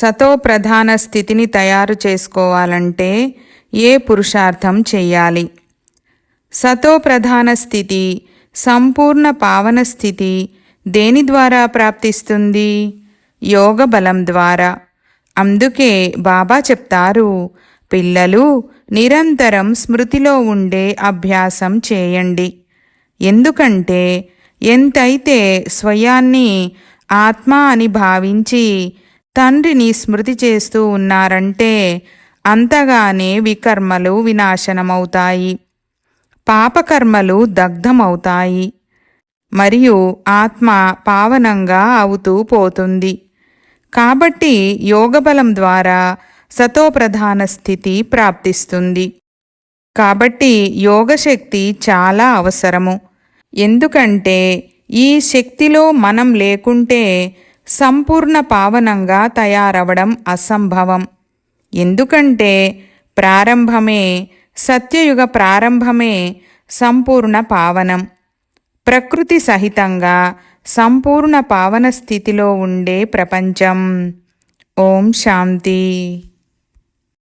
సతో ప్రధాన స్థితిని తయారు చేసుకోవాలంటే ఏ పురుషార్థం చెయ్యాలి? సతో ప్రధాన స్థితి సంపూర్ణ పావన స్థితి దేని ద్వారా ప్రాప్తిస్తుంది? యోగ బలం ద్వారా. అందుకే బాబా చెప్తారు పిల్లలు నిరంతరం స్మృతిలో ఉండే అభ్యాసం చేయండి. ఎందుకంటే ఎంతైతే స్వయాన్ని ఆత్మ అని భావించి తండ్రిని స్మృతి చేస్తూ ఉన్నారంటే అంతగానే వికర్మలు వినాశనమవుతాయి. పాపకర్మలు దగ్ధమవుతాయి. మరియు ఆత్మ పావనంగా అవుతూ పోతుంది. కాబట్టి యోగబలం ద్వారా సతోప్రధాన స్థితి ప్రాప్తిస్తుంది. కాబట్టి యోగశక్తి చాలా అవసరము. ఎందుకంటే ఈ శక్తిలో మనం లేకుంటే సంపూర్ణ పావనంగా తయారవడం అసంభవం. ఎందుకంటే ప్రారంభమే సత్యయుగ ప్రారంభమే సంపూర్ణ పావనం. ప్రకృతి సహితంగా సంపూర్ణ పావన స్థితిలో ఉండే ప్రపంచం. ఓం శాంతి.